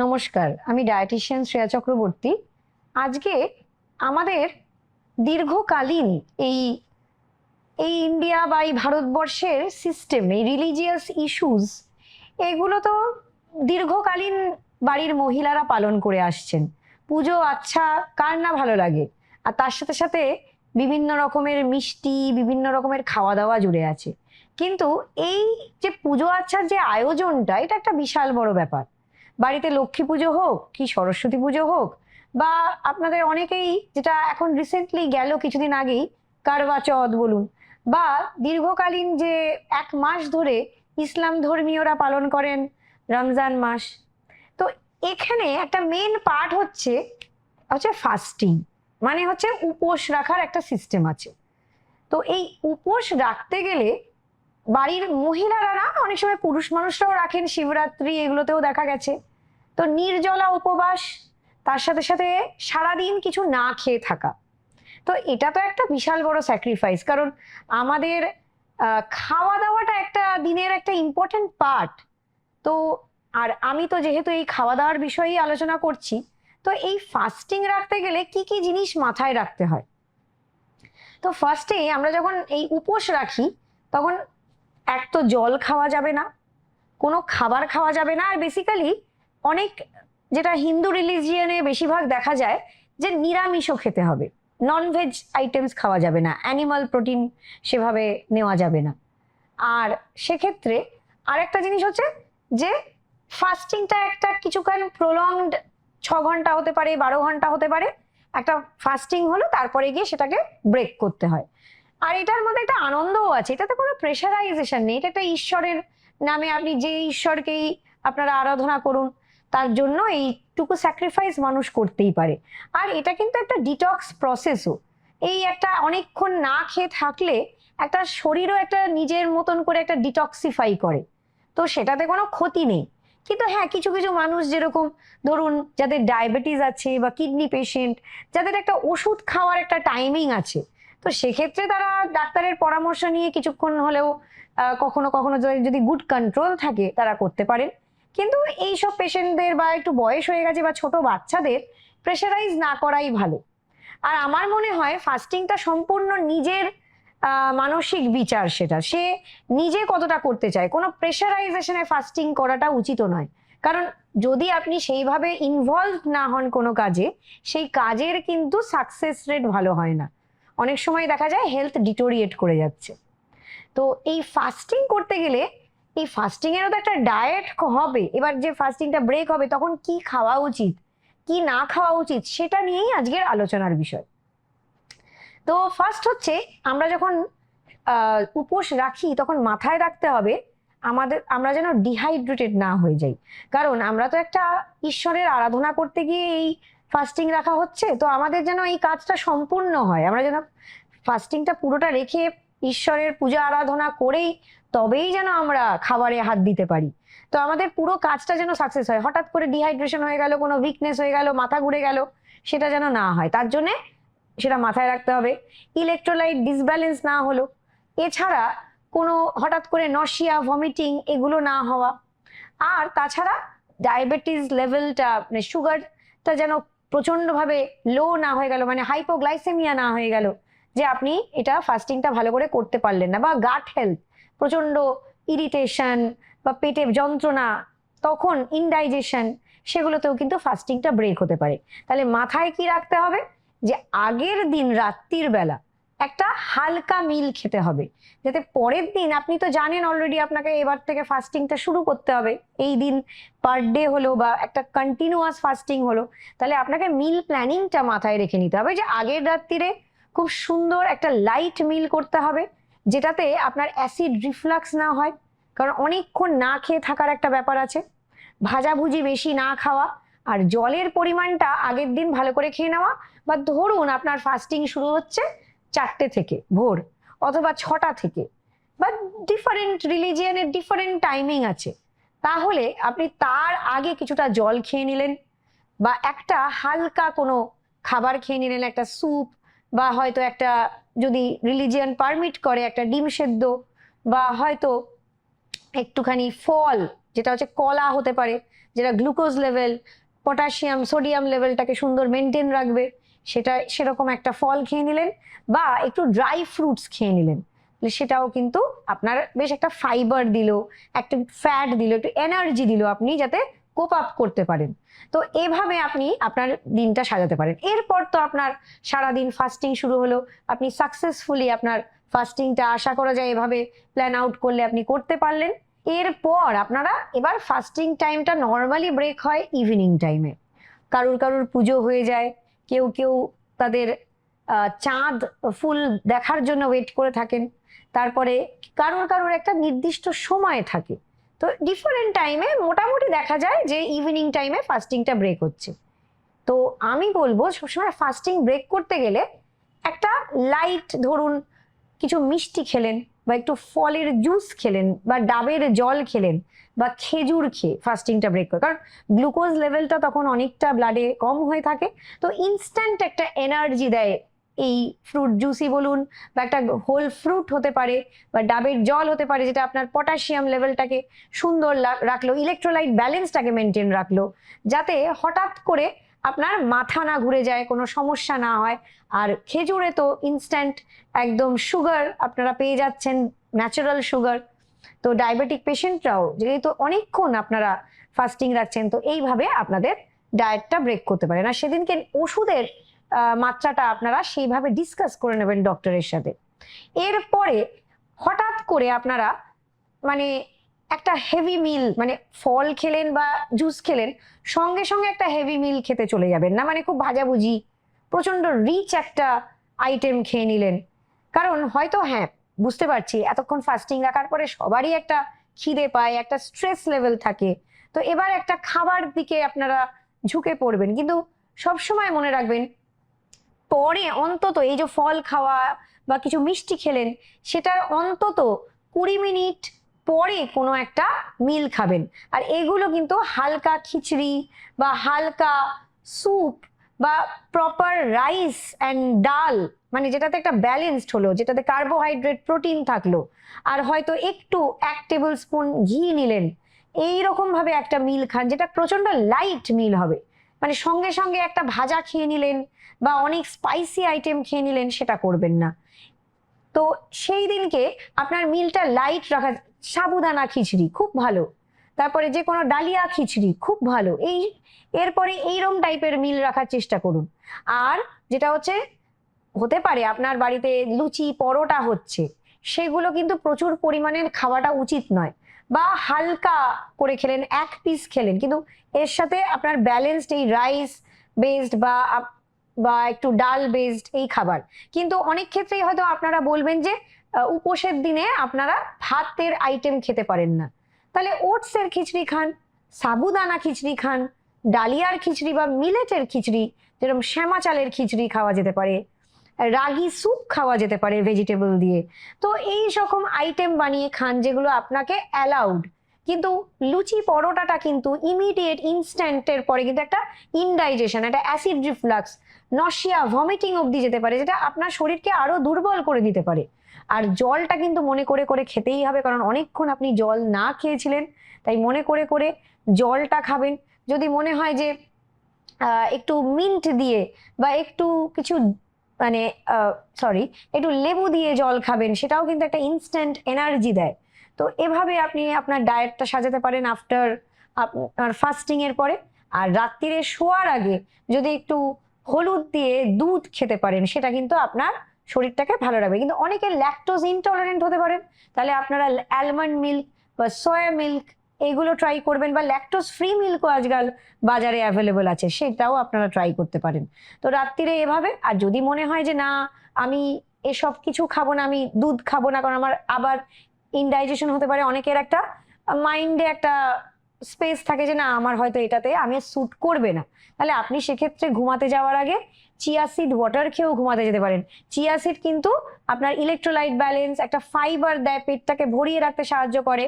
নমস্কার, আমি ডায়েটিশিয়ান শ্রেয়া চক্রবর্তী। আজকে আমাদের দীর্ঘকালীন এই এই ইন্ডিয়া বা এই ভারতবর্ষের সিস্টেম এই রিলিজিয়াস ইস্যুস এগুলো তো দীর্ঘকালীন বাড়ির মহিলারা পালন করে আসছেন। পুজো আচ্ছা কার না ভালো লাগে? আর তার সাথে সাথে বিভিন্ন রকমের মিষ্টি, বিভিন্ন রকমের খাওয়া দাওয়া জুড়ে আছে। কিন্তু এই যে পুজো, আচ্ছার যে আয়োজনটা, এটা একটা বিশাল বড় ব্যাপার। বাড়িতে লক্ষ্মী পুজো হোক কি সরস্বতী পুজো হোক, বা আপনাদের অনেকেই যেটা এখন রিসেন্টলি গেল কিছুদিন আগেই, কারবা চৌথ বলুন, বা দীর্ঘকালীন যে এক মাস ধরে ইসলাম ধর্মীয়রা পালন করেন রমজান মাস। তো এখানে একটা মেন পার্ট হচ্ছে হচ্ছে ফাস্টিং মানে হচ্ছে উপোস রাখার একটা সিস্টেম আছে। তো এই উপোস রাখতে গেলে বাড়ির মহিলারা না, অনেক সময় পুরুষ মানুষরাও রাখেন, শিবরাত্রি এগুলোতেও দেখা গেছে। তো নির্জলা উপবাস, তার সাথে সাথে সারাদিন কিছু না খেয়ে থাকা। তো এটা তো একটা বিশাল বড় স্যাক্রিফাইস কারণ আমাদের খাওয়া দাওয়াটা একটা দিনের একটা ইম্পর্টেন্ট পার্ট তো আর আমি তো যেহেতু এই খাওয়া দাওয়ার বিষয়েই আলোচনা করছি, তো এই ফাস্টিং রাখতে গেলে কি কি জিনিস মাথায় রাখতে হয়? তো ফার্স্টে আমরা যখন এই উপোস রাখি, তখন এক তো জল খাওয়া যাবে না, কোনো খাবার খাওয়া যাবে না, আর বেসিক্যালি অনেক যেটা হিন্দু রিলিজিয়নে বেশিরভাগ দেখা যায় যে নিরামিষও খেতে হবে। ননভেজ আইটেমস খাওয়া যাবে না অ্যানিমাল প্রোটিন সেভাবে নেওয়া যাবে না। আর সেক্ষেত্রে আরেকটা জিনিস হচ্ছে যে ফাস্টিংটা একটা কিছুক্ষণ প্রলংড ছ ঘণ্টা হতে পারে, বারো ঘণ্টা হতে পারে। একটা ফাস্টিং হলো, তারপরে গিয়ে সেটাকে ব্রেক করতে হয়। এটার মধ্যে একটা আনন্দও আছে। এটাতে কোনো প্রেশারাইজেশন নেই। এটা একটা ঈশ্বরের নামে আপনি যে ঈশ্বরকেই আপনারা আরাধনা করুন, তার জন্য এইটুকু স্যাক্রিফাইস মানুষ করতেই পারে। আর এটা কিন্তু একটা ডিটক্স প্রসেসও এই একটা অনেকক্ষণ না খেয়ে থাকলে একটা শরীরও একটা নিজের মতন করে একটা ডিটক্সিফাই করে। তো সেটাতে কোনো ক্ষতি নেই। কিন্তু হ্যাঁ কিছু কিছু মানুষ যেরকম ধরুন যাদের ডায়াবেটিস আছে বা কিডনি পেশেন্ট যাদের একটা ওষুধ খাওয়ার একটা টাইমিং আছে তো সেক্ষেত্রে তারা ডাক্তারের পরামর্শ নিয়ে কিছুক্ষণ হলেও কখনো কখনো যদি গুড কন্ট্রোল থাকে, তারা করতে পারেন। কিন্তু এইসব পেশেন্টদের বা একটু বয়স হয়ে গেছে বা ছোট বাচ্চাদের প্রেশারাইজ না করাই ভালো। আর আমার মনে হয় ফাস্টিংটা সম্পূর্ণ নিজের মানসিক বিচার সেটা। সে নিজে কতটা করতে চায়। কোনো প্রেশারাইজেশনে ফাস্টিং করাটা উচিত নয়। কারণ যদি আপনি সেইভাবে ইনভলভ না হন কোনো কাজে, সেই কাজের কিন্তু সাকসেস রেট ভালো হয় না। অনেক সময় দেখা যায় হেলথ ডিটোরিয়েট করে যাচ্ছে। তো এই ফাস্টিং করতে গেলে এই ফাস্টিং এরও তো একটা ডায়েট হবে। এবার যে ফাস্টিংটা ব্রেক হবে, তখন কি খাওয়া উচিত? কি না খাওয়া উচিত? সেটা নিয়েই আজকের আলোচনার বিষয়। তো ফার্স্ট হচ্ছে, আমরা যখন উপোস রাখি, তখন মাথায় রাখতে হবে, আমাদের, আমরা যেন ডিহাইড্রেটেড না হয়ে যাই। কারণ আমরা তো একটা ঈশ্বরের আরাধনা করতে গিয়ে এই ফাস্টিং রাখা হচ্ছে, তো আমাদের যেন এই কাজটা সম্পূর্ণ হয়। আমরা যেন ফাস্টিংটা পুরোটা রেখে ঈশ্বরের পূজা আরাধনা করেই তবেই যেন আমরা খাবারে হাত দিতে পারি। তো আমাদের পুরো কাজটা যেন সাকসেস হয়। হঠাৎ করে ডিহাইড্রেশন হয়ে গেল, কোনো উইকনেস হয়ে গেল, মাথা ঘুরে গেল, সেটা যেন না হয়। তার জন্যে সেটা মাথায় রাখতে হবে। ইলেকট্রোলাইট ডিসব্যালেন্স না হলো। এছাড়া কোনো হঠাৎ করে নশিয়া ভমিটিং এগুলো না হওয়া। আর তাছাড়া ডায়াবেটিস লেভেলটা মানে সুগারটা যেন প্রচন্ডভাবে লো না হয়ে গেল মানে হাইপোগ্লাইসেমিয়া না হয়ে গেল, যে আপনি এটা ফাস্টিংটা ভালো করে করতে পারলেন না, বা গাট হেলথ প্রচণ্ড ইরিটেশন বা পেটে যন্ত্রণা, তখন ইনডাইজেশন সেগুলোতেও কিন্তু ফাস্টিংটা ব্রেক হতে পারে। তাহলে মাথায় কি রাখতে হবে? যে আগের দিন রাত্রির বেলা একটা হালকা মিল খেতে হবে। যাতে পরের দিন আপনি তো জানেন অলরেডি আপনাকে এবার থেকে ফাস্টিংটা শুরু করতে হবে। এই দিন পার ডে হলো বা একটা কন্টিনিউয়াস ফাস্টিং হলো, তাহলে আপনাকে মিল প্ল্যানিংটা মাথায় রেখে নিতে হবে যে আগের রাত্রিরে খুব সুন্দর একটা লাইট মিল করতে হবে, যেটাতে আপনার অ্যাসিড রিফ্লাক্স না হয়। কারণ অনেকক্ষণ না খেয়ে থাকার একটা ব্যাপার আছে। ভাজাভুজি বেশি না খাওয়া আর জলের পরিমাণটা আগের দিন ভালো করে খেয়ে নেওয়া বা ধরুন আপনার ফাস্টিং শুরু হচ্ছে চারটে থেকে, ভোর, অথবা ছটা থেকে। বা ডিফারেন্ট রিলিজিয়ানের ডিফারেন্ট টাইমিং আছে। তাহলে আপনি তার আগে কিছুটা জল খেয়ে নিলেন, বা একটা হালকা কোনো খাবার খেয়ে নিলেন, একটা স্যুপ বা হয়তো একটা যদি রিলিজিয়ান পারমিট করে একটা ডিম সেদ্ধ, বা হয়তো একটুখানি ফল, যেটা হচ্ছে কলা হতে পারে, যেটা গ্লুকোজ লেভেল পটাশিয়াম সোডিয়াম লেভেলটাকে সুন্দর মেনটেন রাখবে। সেটা সেরকম একটা ফল খেয়ে নিলেন বা একটু ড্রাই ফ্রুটস খেয়ে নিলেন। সেটাও কিন্তু আপনার বেশ একটা ফাইবার দিল, একটা ফ্যাট দিল, একটু এনার্জি দিল আপনি যাতে কোপ আপ করতে পারেন। তো এভাবে আপনি আপনার দিনটা সাজাতে পারেন। এরপর তো আপনার সারাদিন ফাস্টিং শুরু হলো। আপনি সাকসেসফুলি আপনার ফাস্টিংটা আশা করা যায় এভাবে প্ল্যান আউট করলে আপনি করতে পারলেন। এরপর আপনারা এবার ফাস্টিং টাইমটা নর্মালি ব্রেক হয় ইভিনিং টাইমে কারুর কারুর পুজো হয়ে যায় কেউ কেউ তাদের চাঁদ ফুল দেখার জন্য ওয়েট করে থাকেন। তারপরে কারোর কারোর একটা নির্দিষ্ট সময় থাকে। তো ডিফারেন্ট টাইমে মোটামুটি দেখা যায় যে ইভিনিং টাইমে ফাস্টিংটা ব্রেক হচ্ছে। তো আমি বলব সবসময় ফাস্টিং ব্রেক করতে গেলে একটা লাইট ধরুন, কিছু মিষ্টি খেলেন। বা একটু ফলের জুস খেলেন বা ডাবের জল খেলেন বা খেজুর খেয়ে ফাস্টিংটা ব্রেক করে। কারণ গ্লুকোজ লেভেলটা তখন অনেকটা ব্লাডে কম হয়ে থাকে। তো ইনস্ট্যান্ট একটা এনার্জি দেয় এই ফ্রুট জুসই বলুন বা একটা হোল ফ্রুট হতে পারে বা ডাবের জল হতে পারে যেটা আপনার পটাশিয়াম লেভেলটাকে সুন্দর রাখল ইলেকট্রোলাইট ব্যালেন্সটাকে মেনটেন রাখল, যাতে হঠাৎ করে আপনার মাথা না ঘুরে যায়, কোনো সমস্যা না হয়, আর খেজুরে তো ইনস্ট্যান্ট একদম সুগার আপনারা পেয়ে যাচ্ছেন ন্যাচারাল সুগার তো ডায়াবেটিক পেশেন্টরাও যেহেতু অনেকক্ষণ আপনারা ফাস্টিং রাখছেন, তো এইভাবে আপনাদের ডায়েটটা ব্রেক করতে পারেন। আর সেদিনকে ওষুধের মাত্রাটা আপনারা সেইভাবে ডিসকাস করে নেবেন ডক্টরের সাথে। এরপরে হঠাৎ করে আপনারা মানে একটা হেভি মিল মানে ফল খেলেন বা জুস খেলেন, সঙ্গে সঙ্গে একটা হেভি মিল খেতে চলে যাবেন না? মানে খুব ভাজাভুজি প্রচণ্ড রিচ একটা আইটেম খেয়ে নিলেন। কারণ হয়তো হ্যাঁ বুঝতে পারছি, এতক্ষণ ফাস্টিং রাখার পরে সবারই একটা খিদে পায়, একটা স্ট্রেস লেভেল থাকে। তো এবার একটা খাবার দিকে আপনারা ঝুঁকে পড়বেন। কিন্তু সবসময় মনে রাখবেন, পরে অন্তত এই যে ফল খাওয়া বা কিছু মিষ্টি খেলেন সেটার অন্তত কুড়ি মিনিট পরে কোনো একটা মিল খাবেন। আর এগুলো কিন্তু হালকা খিচড়ি বা হালকা স্যুপ বা প্রপার রাইস অ্যান্ড ডাল মানে যেটাতে একটা ব্যালেন্সড হলো, যেটাতে কার্বোহাইড্রেট প্রোটিন থাকল। আর হয়তো একটু এক টেবিল স্পুন ঘি নিলেন এই ভাবে একটা মিল খান, যেটা প্রচণ্ড লাইট মিল হবে। মানে সঙ্গে সঙ্গে একটা ভাজা খেয়ে নিলেন বা অনেক স্পাইসি আইটেম খেয়ে নিলেন, সেটা করবেন না। তো সেই দিনকে আপনার মিলটা লাইট রাখা সাবুদানা খিচড়ি, খুব ভালো। তারপরে যে কোনো ডালিয়া খিচড়ি, খুব ভালো। এই, এরপরে এইরকম টাইপের মিল রাখার চেষ্টা করুন। আর যেটা হচ্ছে, হতে পারে আপনার বাড়িতে লুচি, পরোটা হচ্ছে, সেগুলো কিন্তু প্রচুর পরিমাণে খাওয়াটা উচিত নয়। বা হালকা করে খেলেন, এক পিস খেলেন, কিন্তু এর সাথে আপনার ব্যালেন্সড এই রাইস বেসড বা বা একটু ডাল বেসড এই খাবার। কিন্তু অনেক ক্ষেত্রেই হয়তো আপনারা বলবেন যে উপোসের দিনে আপনারা ভাতের আইটেম খেতে পারেন না। তাহলে ওটসের খিচড়ি খান, সাবুদানা খিচড়ি খান, ডালিয়ার খিচড়ি বা মিলেটের খিচড়ি, যেরকম শ্যামা চালের খিচড়ি খাওয়া যেতে পারে, রাগি স্যুপ খাওয়া যেতে পারে ভেজিটেবল দিয়ে। তো এই রকম আইটেম বানিয়ে খান যেগুলো আপনাকে অ্যালাউড কিন্তু লুচি পরোটাটা কিন্তু ইমিডিয়েট ইনস্ট্যান্টের পরে কিন্তু একটা ইনডাইজেশন একটা অ্যাসিড রিফ্লাক্স নশিয়া ভমিটিং অবধি যেতে পারে, যেটা আপনার শরীরকে আরও দুর্বল করে দিতে পারে। আর জলটা কিন্তু মনে করে করে খেতেই হবে, কারণ অনেকক্ষণ আপনি জল না খেয়েছিলেন, তাই মনে করে করে জলটা খাবেন। যদি মনে হয় যে একটু মিন্ট দিয়ে বা একটু কিছু মানে সরি একটু লেবু দিয়ে জল খাবেন, সেটাও কিন্তু একটা ইনস্ট্যান্ট এনার্জি দেয়। তো এভাবে আপনি আপনার ডায়েটটা সাজাতে পারেন আফটার আপনার ফাস্টিং এর পরে। আর রাত্রিরে শোয়ার আগে যদি একটু হলুদ দিয়ে দুধ খেতে পারেন, সেটা কিন্তু আপনার শরীরটাকে ভালো রাখবে। কিন্তু অনেকে ল্যাকটোজ ইনটলারেন্ট হতে পারেন। তাহলে আপনারা অ্যালমন্ড মিল্ক বা সয়া মিল্ক এগুলো ট্রাই করবেন বা ল্যাকটোজ ফ্রি মিল্কও আজকাল বাজারে অ্যাভেলেবেল আছে, সেটাও আপনারা ট্রাই করতে পারেন। তো রাত্রিরে এভাবে, আর যদি মনে হয় যে না, আমি এসব কিছু খাব না, আমি দুধ খাব না, কারণ আমার আবার ইনডাইজেশন হতে পারে, অনেকের একটা মাইন্ডে একটা স্পেস থাকে যে না, আমার হয়তো এটাতে আমি স্যুট করবে না। তাহলে আপনি সেক্ষেত্রে ঘুমাতে যাওয়ার আগে চিয়া সিড ওয়াটার খেয়েও ঘুমাতে যেতে পারেন। চিয়া সিড কিন্তু আপনার ইলেকট্রোলাইট ব্যালেন্স একটা ফাইবার দেয়, পেটটাকে ভরিয়ে রাখতে সাহায্য করে।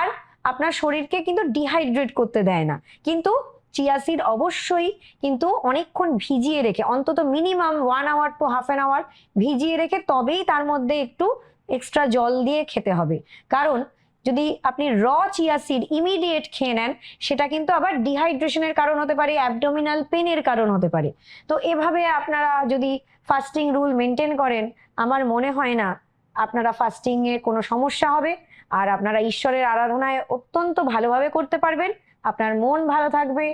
আর আপনার শরীরকে কিন্তু ডিহাইড্রেট করতে দেয় না। কিন্তু চিয়া সিড অবশ্যই কিন্তু অনেকক্ষণ ভিজিয়ে রেখে, অন্তত minimum one hour to half an hour ভিজিয়ে রেখে, তবেই তার মধ্যে একটু এক্সট্রা জল দিয়ে খেতে হবে। কারণ যদি আপনি র চিয়া সিড ইমিডিয়েট খেয়ে নেন, সেটা কিন্তু আবার ডিহাইড্রেশনের কারণ হতে পারে অ্যাবডোমিনাল পেনের কারণ হতে পারে। তো এভাবে আপনারা যদি ফাস্টিং রুল মেনটেন করেন, আমার মনে হয় না আপনারা ফাস্টিং এ কোনো সমস্যা হবে। আর আপনারা ঈশ্বরের আরাধনায় অত্যন্ত ভালোভাবে করতে পারবেন। আপনার মন ভালো থাকবে,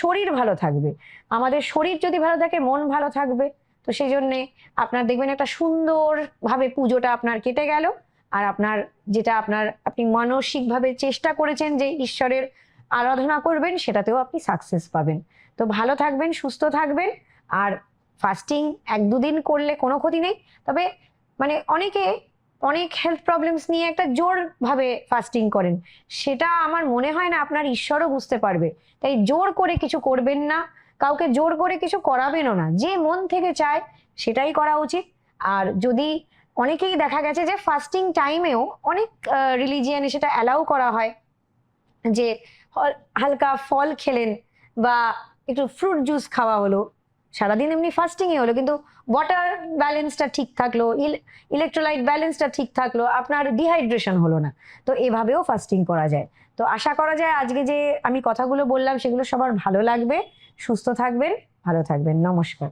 শরীর ভালো থাকবে। আমাদের শরীর যদি ভালো থাকে, মন ভালো থাকবে। তো সেই জন্যে আপনার দেখবেন একটা সুন্দরভাবে পুজোটা আপনার কেটে গেল। আর আপনার যেটা আপনার, আপনি মানসিকভাবে চেষ্টা করেছেন যে ঈশ্বরের আরাধনা করবেন, সেটাতেও আপনি সাকসেস পাবেন। তো ভালো থাকবেন, সুস্থ থাকবেন, আর ফাস্টিং এক দুদিন করলে কোনো ক্ষতি নেই। তবে মানে অনেকে অনেক হেলথ প্রবলেমস নিয়ে একটা জোরভাবে ফাস্টিং করেন। সেটা আমার মনে হয় না আপনার ঈশ্বরও বুঝতে পারবে। তাই জোর করে কিছু করবেন না, কাউকে জোর করে কিছু করাবেনও না। যে মন থেকে চায়, সেটাই করা উচিত। আর যদি অনেকেই দেখা গেছে যে ফাস্টিং টাইমেও অনেক রিলিজিয়ানে সেটা অ্যালাউ করা হয়। যে হালকা ফল খেলেন বা একটু ফ্রুট জুস খাওয়া হলো। সারাদিন এমনি ফাস্টিং এ হলো, কিন্তু ওয়াটার ব্যালেন্সটা ঠিক থাকল ইলেকট্রোলাইট ব্যালেন্সটা ঠিক থাকল, আপনার ডিহাইড্রেশন হলো না। তো এভাবেও ফাস্টিং করা যায়। তো আশা করা যায় আজকে যে আমি কথাগুলো বললাম, সেগুলো সবার ভালো লাগবে। সুস্থ থাকবেন, ভালো থাকবেন। নমস্কার।